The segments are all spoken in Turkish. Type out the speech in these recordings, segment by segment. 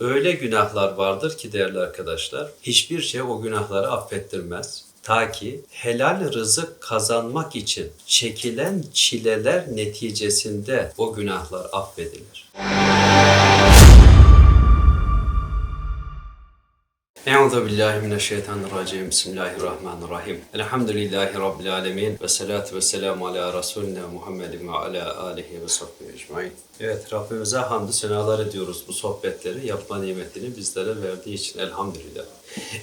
öyle günahlar vardır ki değerli arkadaşlar, hiçbir şey o günahları affettirmez. Ta ki helal rızık kazanmak için çekilen çileler neticesinde o günahlar affedilir. Euzu billahi mineşşeytanirracim. Bismillahirrahmanirrahim. Elhamdülillahi rabbil alamin ve salatu vesselamu ala resulina Muhammedin ve ala alihi ve sahbihi ecmaîn. Evet, Rabbimize hamdü senalar ediyoruz bu sohbetleri yapma nimetini bizlere verdiği için elhamdülillah.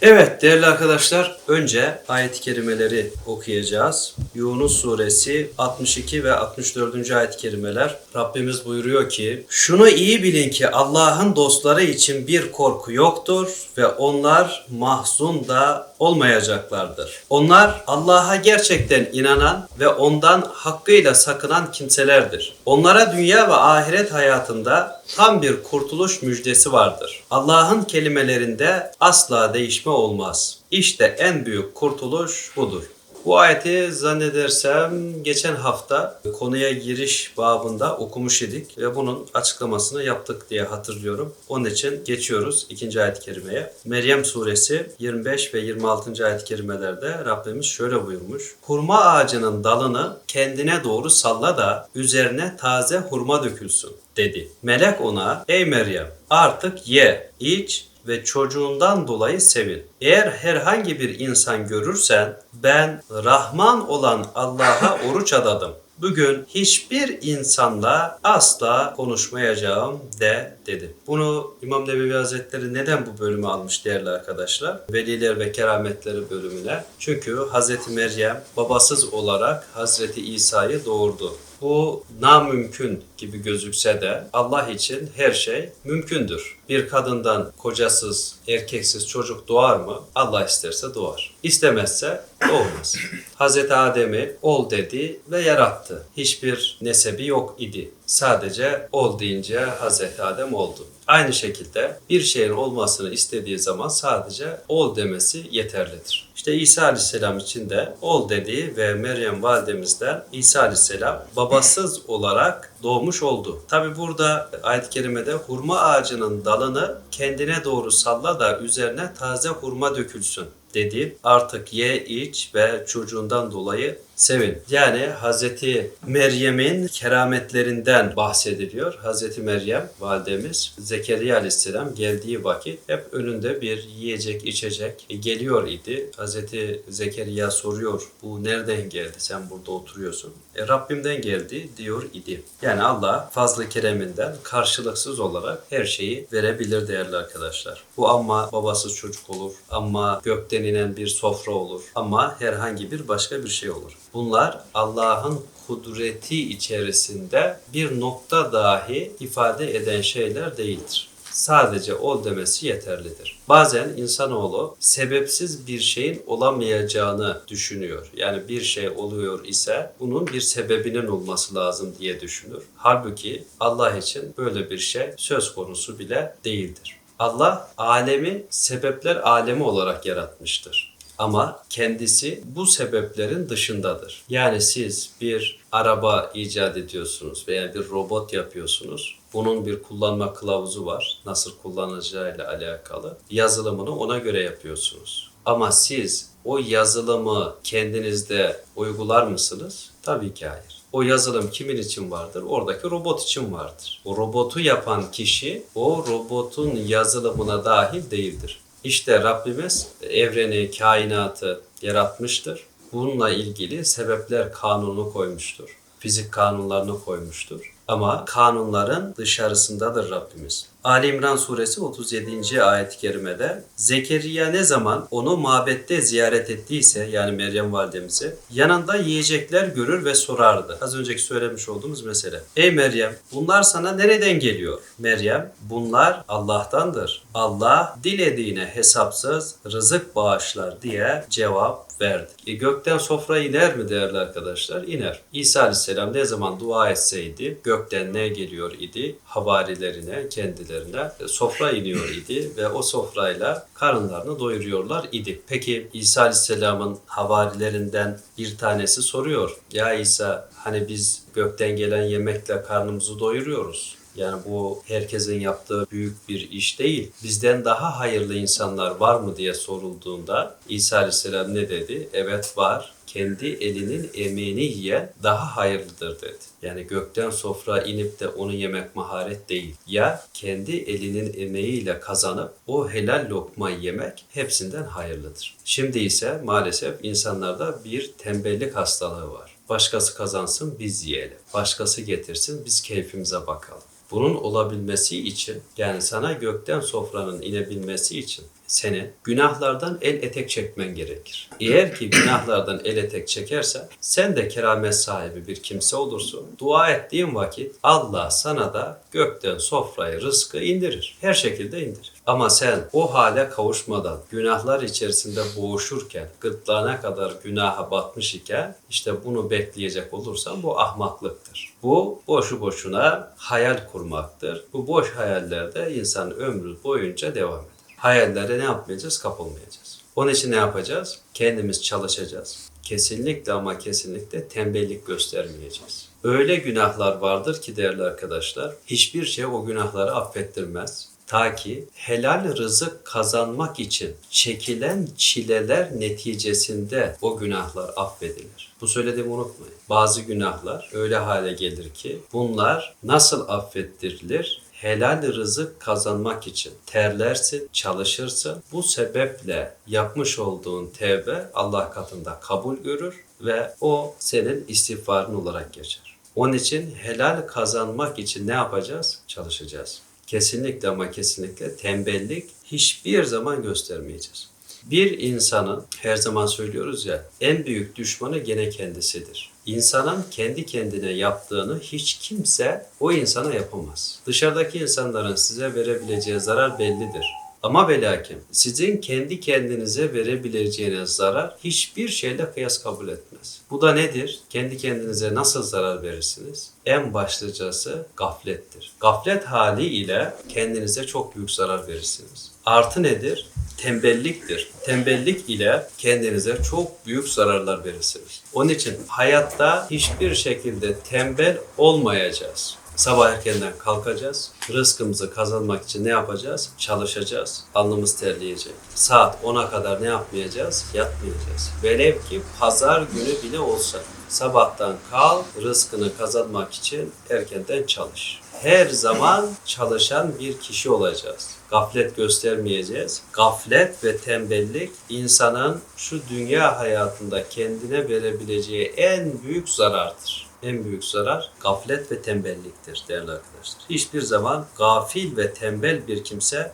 Evet değerli arkadaşlar önce ayet-i kerimeleri okuyacağız. Yunus suresi 62 ve 64. ayet-i kerimeler Rabbimiz buyuruyor ki Şunu iyi bilin ki Allah'ın dostları için bir korku yoktur ve onlar mahzun da olmayacaklardır. Onlar Allah'a gerçekten inanan ve ondan hakkıyla sakınan kimselerdir. Onlara dünya ve ahiret hayatında tam bir kurtuluş müjdesi vardır. Allah'ın kelimelerinde asla değişme olmaz. İşte en büyük kurtuluş budur. Bu ayeti zannedersem geçen hafta konuya giriş babında okumuş idik ve bunun açıklamasını yaptık diye hatırlıyorum. Onun için geçiyoruz ikinci ayet-i kerimeye. Meryem suresi 25 ve 26. ayet-i kerimelerde Rabbimiz şöyle buyurmuş. Hurma ağacının dalını kendine doğru salla da üzerine taze hurma dökülsün dedi. Melek ona ey Meryem artık ye, iç ve çocuğundan dolayı sevin. Eğer herhangi bir insan görürsen ben Rahman olan Allah'a oruç adadım. Bugün hiçbir insanla asla konuşmayacağım de dedi. Bunu İmam Nebevi Hazretleri neden bu bölümü almış değerli arkadaşlar? Veliler ve kerametleri bölümüne. Çünkü Hazreti Meryem babasız olarak Hazreti İsa'yı doğurdu. Bu namümkün gibi gözükse de Allah için her şey mümkündür. Bir kadından kocasız, erkeksiz çocuk doğar mı? Allah isterse doğar. İstemezse doğmaz. Hazreti Adem'i ol dedi ve yarattı. Hiçbir nesebi yok idi. Sadece ol deyince Hazreti Adem oldu. Aynı şekilde bir şeyin olmasını istediği zaman sadece ol demesi yeterlidir. İşte İsa Aleyhisselam için de ol dediği ve Meryem validemizden İsa Aleyhisselam babasız olarak doğmuş oldu. Tabi burada ayet-i kerimede hurma ağacının dalını kendine doğru salla da üzerine taze hurma dökülsün dedi. Artık ye, iç ve çocuğundan dolayı sevin. Yani Hazreti Meryem'in kerametlerinden bahsediliyor. Hazreti Meryem validemiz Zekeriya aleyhisselam geldiği vakit hep önünde bir yiyecek içecek geliyor idi. Hazreti Zekeriya soruyor bu nereden geldi sen burada oturuyorsun. E, Rabbimden geldi diyor idi. Yani Allah fazla kereminden karşılıksız olarak her şeyi verebilir değerli arkadaşlar. Bu ama babasız çocuk olur, ama gökten inen bir sofra olur, ama herhangi bir başka bir şey olur. Bunlar Allah'ın kudreti içerisinde bir nokta dahi ifade eden şeyler değildir. Sadece ol demesi yeterlidir. Bazen insanoğlu sebepsiz bir şeyin olamayacağını düşünüyor. Yani bir şey oluyor ise bunun bir sebebinin olması lazım diye düşünür. Halbuki Allah için böyle bir şey söz konusu bile değildir. Allah alemi sebepler alemi olarak yaratmıştır. Ama kendisi bu sebeplerin dışındadır. Yani siz bir araba icat ediyorsunuz veya bir robot yapıyorsunuz. Bunun bir kullanma kılavuzu var. Nasıl kullanacağıyla alakalı. Yazılımını ona göre yapıyorsunuz. Ama siz o yazılımı kendinizde uygular mısınız? Tabii ki hayır. O yazılım kimin için vardır? Oradaki robot için vardır. O robotu yapan kişi o robotun yazılımına dahil değildir. İşte Rabbimiz evreni, kainatı yaratmıştır. Bununla ilgili sebepler kanunu koymuştur. Fizik kanunlarını koymuştur. Ama kanunların dışarısındadır Rabbimiz. Ali İmran suresi 37. ayet-i kerimede Zekeriya ne zaman onu mabette ziyaret ettiyse yani Meryem validemizi yanında yiyecekler görür ve sorardı. Az önceki söylemiş olduğumuz mesele. Ey Meryem bunlar sana nereden geliyor? Meryem bunlar Allah'tandır. Allah dilediğine hesapsız rızık bağışlar diye cevap verdi. E, gökten sofra iner mi değerli arkadaşlar? İner. İsa Aleyhisselam ne zaman dua etseydi gökten ne geliyor idi? Havarilerine, kendilerine e, sofra iniyor idi ve o sofrayla karınlarını doyuruyorlar idi. Peki İsa Aleyhisselam'ın havarilerinden bir tanesi soruyor. Ya İsa hani biz gökten gelen yemekle karnımızı doyuruyoruz. Yani bu herkesin yaptığı büyük bir iş değil. Bizden daha hayırlı insanlar var mı diye sorulduğunda İsa Aleyhisselam ne dedi? Evet var. Kendi elinin emeğini yiyen daha hayırlıdır dedi. Yani gökten sofra inip de onu yemek maharet değil. Ya kendi elinin emeğiyle kazanıp o helal lokmayı yemek hepsinden hayırlıdır. Şimdi ise maalesef insanlarda bir tembellik hastalığı var. Başkası kazansın biz yiyelim. Başkası getirsin biz keyfimize bakalım. Bunun olabilmesi için yani sana gökten sofranın inebilmesi için senin günahlardan el etek çekmen gerekir. Eğer ki günahlardan el etek çekersen sen de keramet sahibi bir kimse olursun. Dua ettiğin vakit Allah sana da gökten sofrayı rızkı indirir. Her şekilde indirir. Ama sen o hale kavuşmadan günahlar içerisinde boğuşurken gırtlağına kadar günaha batmış iken işte bunu bekleyecek olursan bu ahmaklıktır. Bu boşu boşuna hayal kurmaktır. Bu boş hayallerde insan ömrü boyunca devam eder. Hayallere ne yapmayacağız? Kapılmayacağız. Onun için ne yapacağız? Kendimiz çalışacağız. Kesinlikle ama kesinlikle tembellik göstermeyeceğiz. Öyle günahlar vardır ki değerli arkadaşlar, hiçbir şey o günahları affettirmez. Ta ki helal rızık kazanmak için çekilen çileler neticesinde o günahlar affedilir. Bu söylediğimi unutmayın. Bazı günahlar öyle hale gelir ki bunlar nasıl affettirilir? helal rızık kazanmak için terlersin, çalışırsın. Bu sebeple yapmış olduğun tevbe Allah katında kabul görür ve o senin istiğfarın olarak geçer. Onun için helal kazanmak için ne yapacağız? Çalışacağız. Kesinlikle ama kesinlikle tembellik hiçbir zaman göstermeyeceğiz. Bir insanın her zaman söylüyoruz ya en büyük düşmanı gene kendisidir. İnsanın kendi kendine yaptığını hiç kimse o insana yapamaz. Dışarıdaki insanların size verebileceği zarar bellidir. Ama ve lakin sizin kendi kendinize verebileceğiniz zarar hiçbir şeyle kıyas kabul etmez. Bu da nedir? Kendi kendinize nasıl zarar verirsiniz? En başlıcası gaflettir. Gaflet hali ile kendinize çok büyük zarar verirsiniz. Artı nedir? Tembelliktir. Tembellik ile kendinize çok büyük zararlar verirsiniz. Onun için hayatta hiçbir şekilde tembel olmayacağız. Sabah erkenden kalkacağız. Rızkımızı kazanmak için ne yapacağız? Çalışacağız. Alnımız terleyecek. Saat 10'a kadar ne yapmayacağız? Yatmayacağız. Velev ki pazar günü bile olsa. Sabahtan kalk, rızkını kazanmak için erkenden çalış. Her zaman çalışan bir kişi olacağız. Gaflet göstermeyeceğiz. Gaflet ve tembellik insanın şu dünya hayatında kendine verebileceği en büyük zarardır en büyük zarar gaflet ve tembelliktir değerli arkadaşlar. Hiçbir zaman gafil ve tembel bir kimse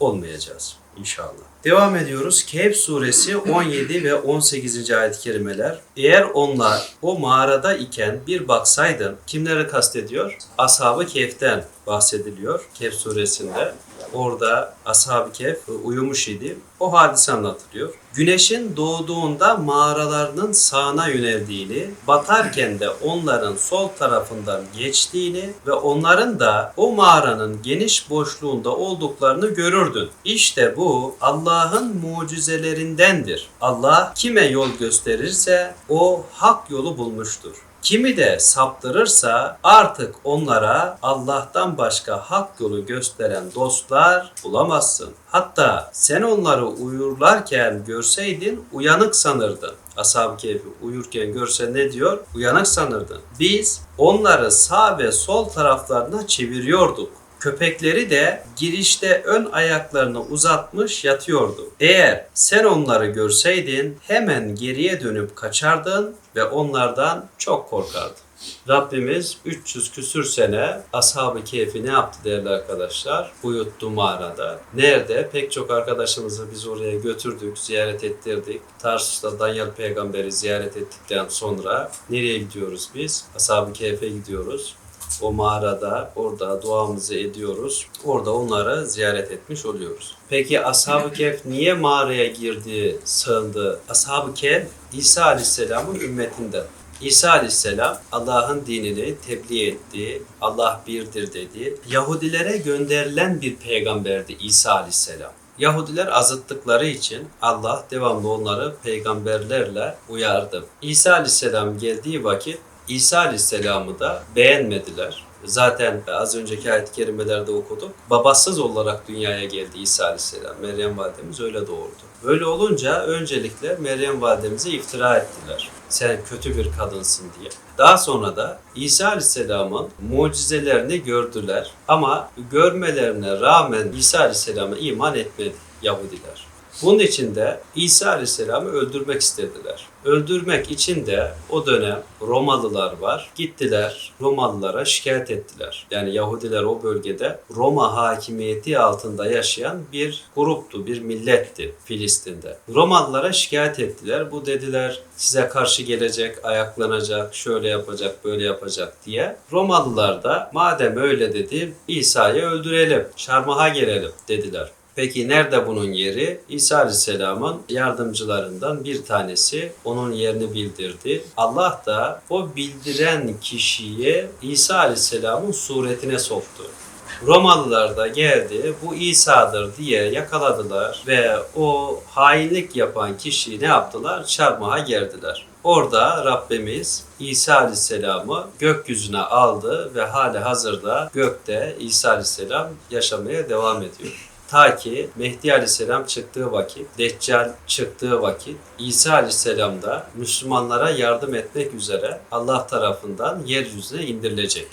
olmayacağız inşallah. Devam ediyoruz. Kehf suresi 17 ve 18. ayet-i kerimeler. Eğer onlar o mağarada iken bir baksaydın kimleri kastediyor? Ashab-ı Kehf'ten bahsediliyor Kehf suresinde. Orada Ashab-ı Kehf uyumuş idi. O hadise anlatılıyor. Güneşin doğduğunda mağaralarının sağına yöneldiğini, batarken de onların sol tarafından geçtiğini ve onların da o mağaranın geniş boşluğunda olduklarını görürdün. İşte bu Allah'ın mucizelerindendir. Allah kime yol gösterirse o hak yolu bulmuştur. Kimi de saptırırsa artık onlara Allah'tan başka hak yolu gösteren dostlar bulamazsın. Hatta sen onları uyurlarken görseydin uyanık sanırdın. Ashab-ı Kehf'i uyurken görse ne diyor? Uyanık sanırdın. Biz onları sağ ve sol taraflarına çeviriyorduk. Köpekleri de girişte ön ayaklarını uzatmış yatıyordu. Eğer sen onları görseydin hemen geriye dönüp kaçardın ve onlardan çok korkardın. Rabbimiz 300 küsür sene Ashab-ı Kehf'i ne yaptı değerli arkadaşlar? Uyuttu mağarada. Nerede? Pek çok arkadaşımızı biz oraya götürdük, ziyaret ettirdik. Tarsus'ta Danyal peygamberi ziyaret ettikten sonra nereye gidiyoruz biz? Ashab-ı Kehf'e gidiyoruz o mağarada orada duamızı ediyoruz. Orada onları ziyaret etmiş oluyoruz. Peki Ashab-ı Kehf niye mağaraya girdi, sığındı? Ashab-ı Kehf İsa Aleyhisselam'ın ümmetinden. İsa Aleyhisselam Allah'ın dinini tebliğ etti, Allah birdir dedi. Yahudilere gönderilen bir peygamberdi İsa Aleyhisselam. Yahudiler azıttıkları için Allah devamlı onları peygamberlerle uyardı. İsa Aleyhisselam geldiği vakit İsa Aleyhisselam'ı da beğenmediler. Zaten az önceki ayet-i kerimelerde okuduk. Babasız olarak dünyaya geldi İsa Aleyhisselam. Meryem validemiz öyle doğurdu. Böyle olunca öncelikle Meryem validemize iftira ettiler. Sen kötü bir kadınsın diye. Daha sonra da İsa Aleyhisselam'ın mucizelerini gördüler. Ama görmelerine rağmen İsa Aleyhisselam'a iman etmedi Yahudiler. Bunun için de İsa Aleyhisselam'ı öldürmek istediler. Öldürmek için de o dönem Romalılar var. Gittiler Romalılara şikayet ettiler. Yani Yahudiler o bölgede Roma hakimiyeti altında yaşayan bir gruptu, bir milletti Filistin'de. Romalılara şikayet ettiler. Bu dediler size karşı gelecek, ayaklanacak, şöyle yapacak, böyle yapacak diye. Romalılar da madem öyle dedi İsa'yı öldürelim, çarmıha gelelim dediler. Peki nerede bunun yeri? İsa Aleyhisselam'ın yardımcılarından bir tanesi onun yerini bildirdi. Allah da o bildiren kişiyi İsa Aleyhisselam'ın suretine soktu. Romalılar da geldi bu İsa'dır diye yakaladılar ve o hainlik yapan kişiyi ne yaptılar? Çarmıha gerdiler. Orada Rabbimiz İsa Aleyhisselam'ı gökyüzüne aldı ve hali hazırda gökte İsa Aleyhisselam yaşamaya devam ediyor. Ta ki Mehdi Aleyhisselam çıktığı vakit, Deccal çıktığı vakit İsa Aleyhisselam da Müslümanlara yardım etmek üzere Allah tarafından yeryüzüne indirilecek.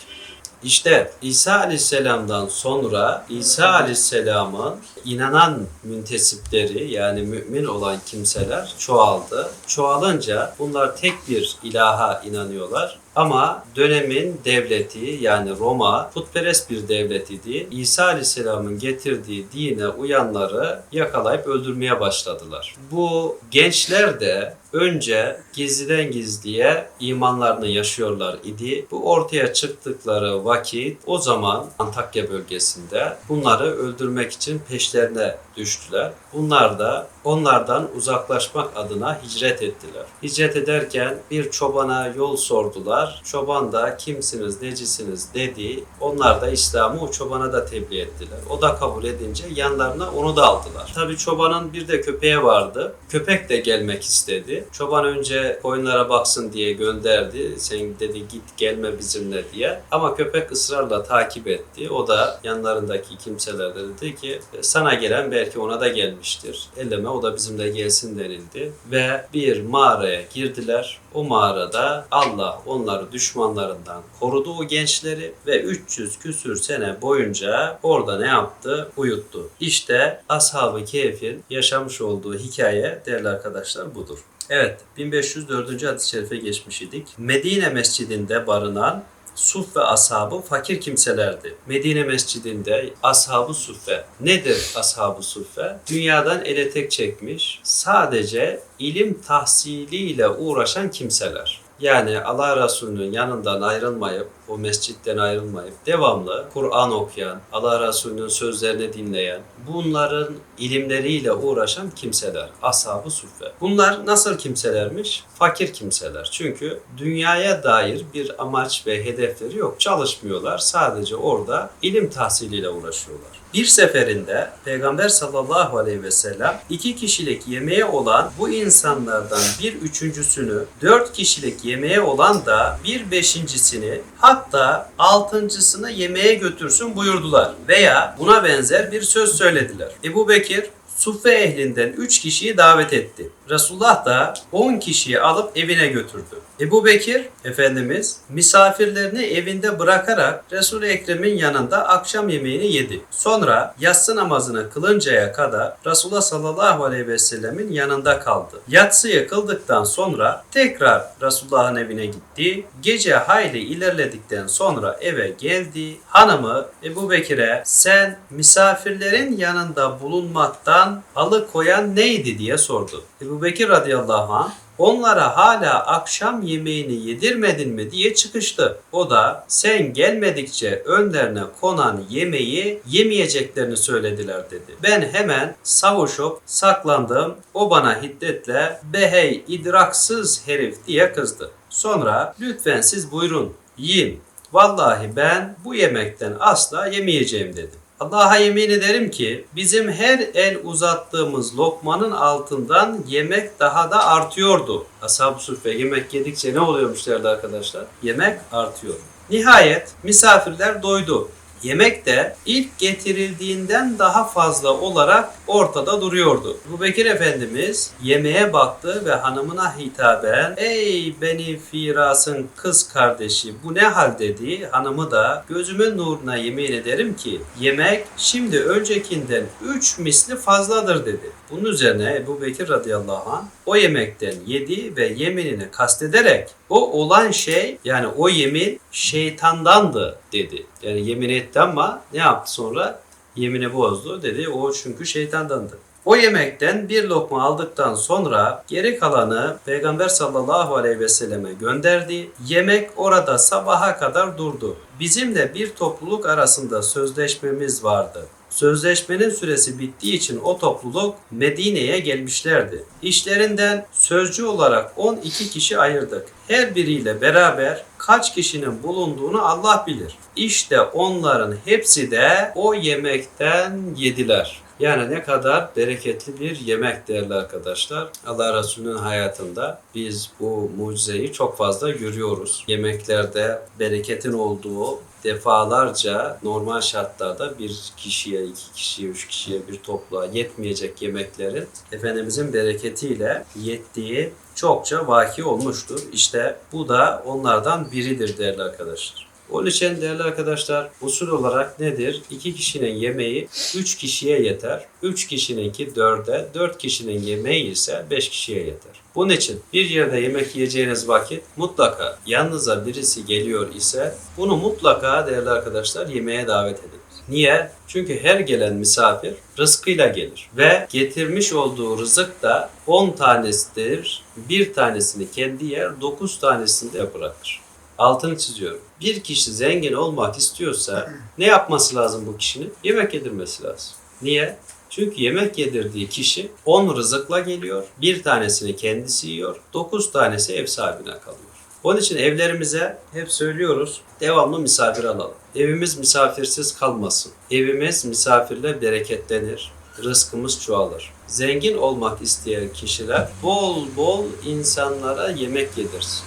İşte İsa Aleyhisselam'dan sonra İsa Aleyhisselam'ın inanan müntesipleri yani mümin olan kimseler çoğaldı. Çoğalınca bunlar tek bir ilaha inanıyorlar. Ama dönemin devleti yani Roma putperest bir devlet idi. İsa Aleyhisselam'ın getirdiği dine uyanları yakalayıp öldürmeye başladılar. Bu gençler de önce gizliden gizliye imanlarını yaşıyorlar idi. Bu ortaya çıktıkları vakit o zaman Antakya bölgesinde bunları öldürmek için peşlerine düştüler. Bunlar da onlardan uzaklaşmak adına hicret ettiler. Hicret ederken bir çobana yol sordular. Çoban da kimsiniz, necisiniz dedi. Onlar da İslam'ı o çobana da tebliğ ettiler. O da kabul edince yanlarına onu da aldılar. Tabi çobanın bir de köpeği vardı. Köpek de gelmek istedi. Çoban önce koyunlara baksın diye gönderdi. Sen dedi git gelme bizimle diye. Ama köpek ısrarla takip etti. O da yanlarındaki kimseler de dedi ki sana gelen belki ona da gelmiştir. Elleme o da bizimle gelsin denildi. Ve bir mağaraya girdiler. O mağarada Allah onları düşmanlarından korudu o gençleri ve 300 küsür sene boyunca orada ne yaptı? Uyuttu. İşte Ashab-ı Kehf'in yaşamış olduğu hikaye değerli arkadaşlar budur. Evet 1504. hadis-i şerife geçmiş idik. Medine mescidinde barınan Suf ve ashabı fakir kimselerdi. Medine mescidinde ashabı suffe. Nedir ashabı suffe? Dünyadan ele tek çekmiş, sadece ilim tahsiliyle uğraşan kimseler. Yani Allah Resulü'nün yanından ayrılmayıp, o mescitten ayrılmayıp devamlı Kur'an okuyan, Allah Resulü'nün sözlerini dinleyen, bunların ilimleriyle uğraşan kimseler, ashab-ı suffe. Bunlar nasıl kimselermiş? Fakir kimseler. Çünkü dünyaya dair bir amaç ve hedefleri yok. Çalışmıyorlar. Sadece orada ilim tahsiliyle uğraşıyorlar. Bir seferinde Peygamber sallallahu aleyhi ve sellem iki kişilik yemeğe olan bu insanlardan bir üçüncüsünü, dört kişilik yemeğe olan da bir beşincisini hatta altıncısını yemeğe götürsün buyurdular. Veya buna benzer bir söz söylediler. Ebu Bekir Suffe ehlinden 3 kişiyi davet etti. Resulullah da 10 kişiyi alıp evine götürdü. Ebu Bekir Efendimiz misafirlerini evinde bırakarak Resul-i Ekrem'in yanında akşam yemeğini yedi. Sonra yatsı namazını kılıncaya kadar Resulullah sallallahu aleyhi ve sellemin yanında kaldı. Yatsıyı kıldıktan sonra tekrar Resulullah'ın evine gitti. Gece hayli ilerledikten sonra eve geldi. Hanımı Ebu Bekir'e sen misafirlerin yanında bulunmaktan alıkoyan neydi diye sordu. Ebu Bekir radıyallahu anh onlara hala akşam yemeğini yedirmedin mi diye çıkıştı. O da sen gelmedikçe önlerine konan yemeği yemeyeceklerini söylediler dedi. Ben hemen savuşup saklandım. O bana hiddetle behey idraksız herif diye kızdı. Sonra lütfen siz buyurun yiyin. Vallahi ben bu yemekten asla yemeyeceğim dedim. Allah'a yemin ederim ki bizim her el uzattığımız lokmanın altından yemek daha da artıyordu. Ashab-ı Suffe yemek yedikçe ne oluyormuş derdi arkadaşlar? Yemek artıyor. Nihayet misafirler doydu. Yemek de ilk getirildiğinden daha fazla olarak ortada duruyordu. Bu Bekir Efendimiz yemeğe baktı ve hanımına hitaben Ey beni Firas'ın kız kardeşi bu ne hal dedi. Hanımı da gözümün nuruna yemin ederim ki yemek şimdi öncekinden üç misli fazladır dedi. Bunun üzerine Ebu Bekir radıyallahu anh o yemekten yedi ve yeminini kastederek o olan şey yani o yemin şeytandandı dedi. Yani yemin etti ama ne yaptı sonra? Yemini bozdu dedi. O çünkü şeytandandı. O yemekten bir lokma aldıktan sonra geri kalanı Peygamber sallallahu aleyhi ve selleme gönderdi. Yemek orada sabaha kadar durdu. Bizimle bir topluluk arasında sözleşmemiz vardı. Sözleşmenin süresi bittiği için o topluluk Medine'ye gelmişlerdi. İşlerinden sözcü olarak 12 kişi ayırdık. Her biriyle beraber kaç kişinin bulunduğunu Allah bilir. İşte onların hepsi de o yemekten yediler. Yani ne kadar bereketli bir yemek değerli arkadaşlar. Allah Resulü'nün hayatında biz bu mucizeyi çok fazla görüyoruz. Yemeklerde bereketin olduğu defalarca normal şartlarda bir kişiye, iki kişiye, üç kişiye bir topluğa yetmeyecek yemeklerin Efendimizin bereketiyle yettiği çokça vaki olmuştur. İşte bu da onlardan biridir değerli arkadaşlar. Onun için değerli arkadaşlar usul olarak nedir? İki kişinin yemeği üç kişiye yeter. Üç kişininki dörde, dört kişinin yemeği ise beş kişiye yeter. Bunun için bir yerde yemek yiyeceğiniz vakit mutlaka yanınıza birisi geliyor ise bunu mutlaka değerli arkadaşlar yemeğe davet edin. Niye? Çünkü her gelen misafir rızkıyla gelir ve getirmiş olduğu rızık da 10 tanesidir. Bir tanesini kendi yer, 9 tanesini de bırakır. Altını çiziyorum. Bir kişi zengin olmak istiyorsa ne yapması lazım bu kişinin? Yemek yedirmesi lazım. Niye? Çünkü yemek yedirdiği kişi 10 rızıkla geliyor. Bir tanesini kendisi yiyor. 9 tanesi ev sahibine kalıyor. Onun için evlerimize hep söylüyoruz devamlı misafir alalım. Evimiz misafirsiz kalmasın. Evimiz misafirle bereketlenir. Rızkımız çoğalır. Zengin olmak isteyen kişiler bol bol insanlara yemek yedirsin.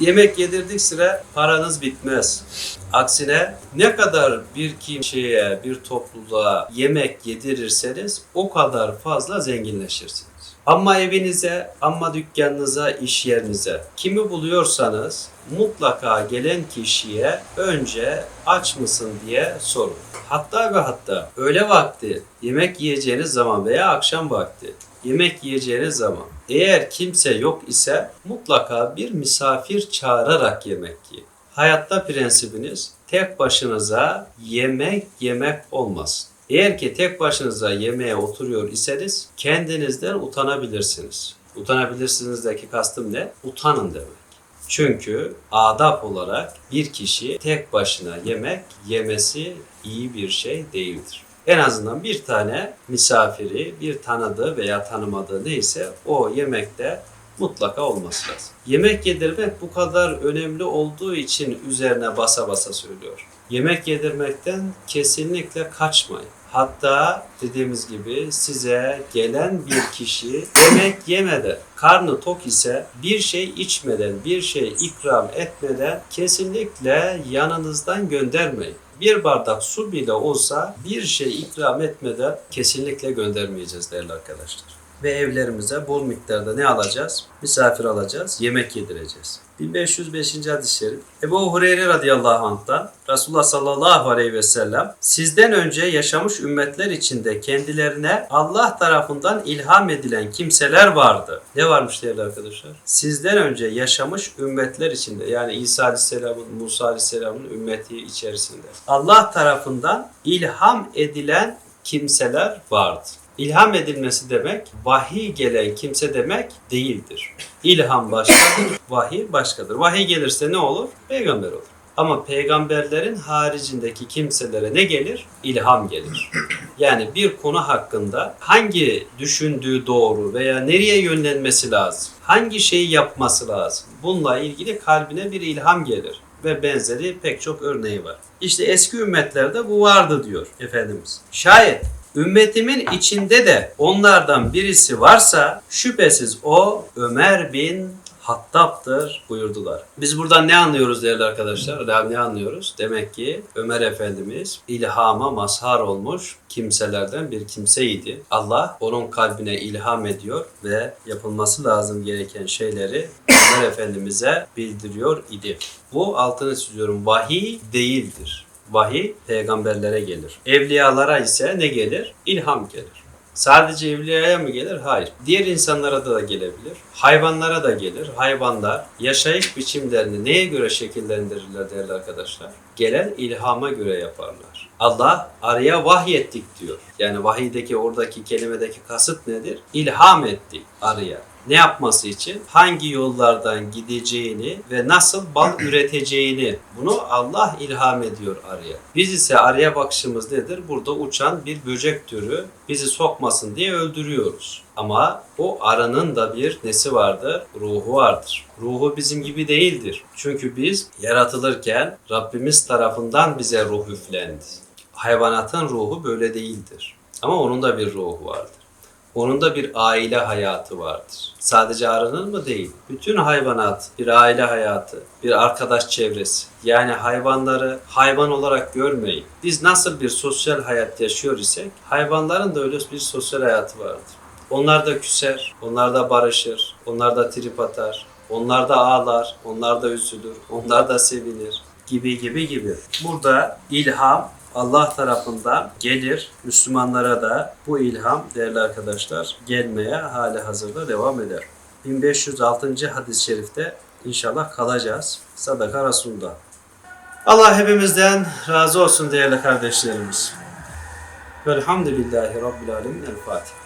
Yemek yedirdik sıra paranız bitmez. Aksine ne kadar bir kişiye, bir topluluğa yemek yedirirseniz o kadar fazla zenginleşirsiniz. Ama evinize, ama dükkanınıza, iş yerinize kimi buluyorsanız mutlaka gelen kişiye önce aç mısın diye sorun. Hatta ve hatta öğle vakti yemek yiyeceğiniz zaman veya akşam vakti yemek yiyeceğiniz zaman eğer kimse yok ise mutlaka bir misafir çağırarak yemek yiyin. Hayatta prensibiniz tek başınıza yemek yemek olmasın. Eğer ki tek başınıza yemeğe oturuyor iseniz kendinizden utanabilirsiniz. Utanabilirsinizdeki kastım ne? Utanın demek. Çünkü adap olarak bir kişi tek başına yemek yemesi iyi bir şey değildir. En azından bir tane misafiri, bir tanıdığı veya tanımadığı neyse o yemekte mutlaka olması lazım. Yemek yedirmek bu kadar önemli olduğu için üzerine basa basa söylüyor. Yemek yedirmekten kesinlikle kaçmayın. Hatta dediğimiz gibi size gelen bir kişi yemek yemeden, karnı tok ise bir şey içmeden, bir şey ikram etmeden kesinlikle yanınızdan göndermeyin. Bir bardak su bile olsa bir şey ikram etmeden kesinlikle göndermeyeceğiz değerli arkadaşlar. Ve evlerimize bol miktarda ne alacağız? Misafir alacağız, yemek yedireceğiz. 1505. hadis-i şerif. Ebu Hureyre radıyallahu anh'tan Resulullah sallallahu aleyhi ve sellem sizden önce yaşamış ümmetler içinde kendilerine Allah tarafından ilham edilen kimseler vardı. Ne varmış değerli arkadaşlar? Sizden önce yaşamış ümmetler içinde yani İsa aleyhisselamın, Musa aleyhisselamın ümmeti içerisinde Allah tarafından ilham edilen kimseler vardı. İlham edilmesi demek vahiy gelen kimse demek değildir. İlham başkadır, vahiy başkadır. Vahiy gelirse ne olur? Peygamber olur. Ama peygamberlerin haricindeki kimselere ne gelir? İlham gelir. Yani bir konu hakkında hangi düşündüğü doğru veya nereye yönlenmesi lazım? Hangi şeyi yapması lazım? Bununla ilgili kalbine bir ilham gelir ve benzeri pek çok örneği var. İşte eski ümmetlerde bu vardı diyor Efendimiz. Şayet Ümmetimin içinde de onlardan birisi varsa şüphesiz o Ömer bin Hattaptır buyurdular. Biz buradan ne anlıyoruz değerli arkadaşlar? Ne anlıyoruz? Demek ki Ömer Efendimiz ilhama mazhar olmuş kimselerden bir kimseydi. Allah onun kalbine ilham ediyor ve yapılması lazım gereken şeyleri Ömer Efendimiz'e bildiriyor idi. Bu altını çiziyorum vahiy değildir. Vahiy peygamberlere gelir. Evliyalara ise ne gelir? İlham gelir. Sadece evliyaya mı gelir? Hayır. Diğer insanlara da gelebilir. Hayvanlara da gelir. Hayvanlar yaşayış biçimlerini neye göre şekillendirirler değerli arkadaşlar? Gelen ilhama göre yaparlar. Allah araya vahyettik diyor. Yani vahiydeki oradaki kelimedeki kasıt nedir? İlham ettik araya. Ne yapması için? Hangi yollardan gideceğini ve nasıl bal üreteceğini bunu Allah ilham ediyor araya. Biz ise araya bakışımız nedir? Burada uçan bir böcek türü bizi sokmasın diye öldürüyoruz. Ama o arının da bir nesi vardır? Ruhu vardır. Ruhu bizim gibi değildir. Çünkü biz yaratılırken Rabbimiz tarafından bize ruh üflendi. Hayvanatın ruhu böyle değildir. Ama onun da bir ruhu vardır. Onun da bir aile hayatı vardır. Sadece arının mı değil. Bütün hayvanat bir aile hayatı, bir arkadaş çevresi. Yani hayvanları hayvan olarak görmeyin. Biz nasıl bir sosyal hayat yaşıyor isek hayvanların da öyle bir sosyal hayatı vardır. Onlar da küser, onlar da barışır, onlar da trip atar, onlar da ağlar, onlar da üzülür, onlar da sevinir gibi gibi gibi. Burada ilham Allah tarafından gelir. Müslümanlara da bu ilham değerli arkadaşlar gelmeye hali hazırda devam eder. 1506. hadis-i şerifte inşallah kalacağız. Sadaka Resul'da. Allah hepimizden razı olsun değerli kardeşlerimiz. Velhamdülillahi Rabbil Alemin. El Fatiha.